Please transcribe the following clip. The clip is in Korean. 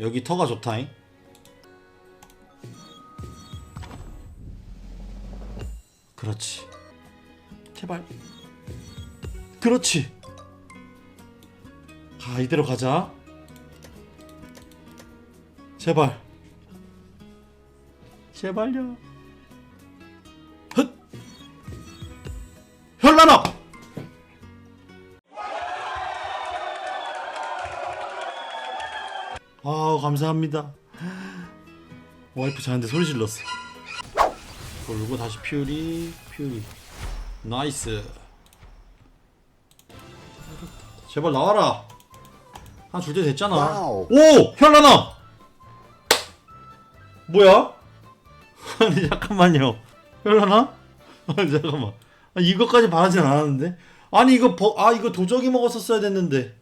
여기 터가 좋다잉. 그렇지. 제발. 그렇지. 가 이대로 가자. 제발. 제발요. 헛! 현란아 아 감사합니다. 와이프 자는데 소리 질렀어. 돌고 다시 퓨리 퓨리. 나이스. 제발 나와라. 한 줄 때 됐잖아. 와우. 오 현란아 뭐야? 아니 잠깐만요. 현란아 아니 잠깐만. 아, 이것까지 바라진 않았는데? 아니 이거 버, 아 이거 도적이 먹었었어야 됐는데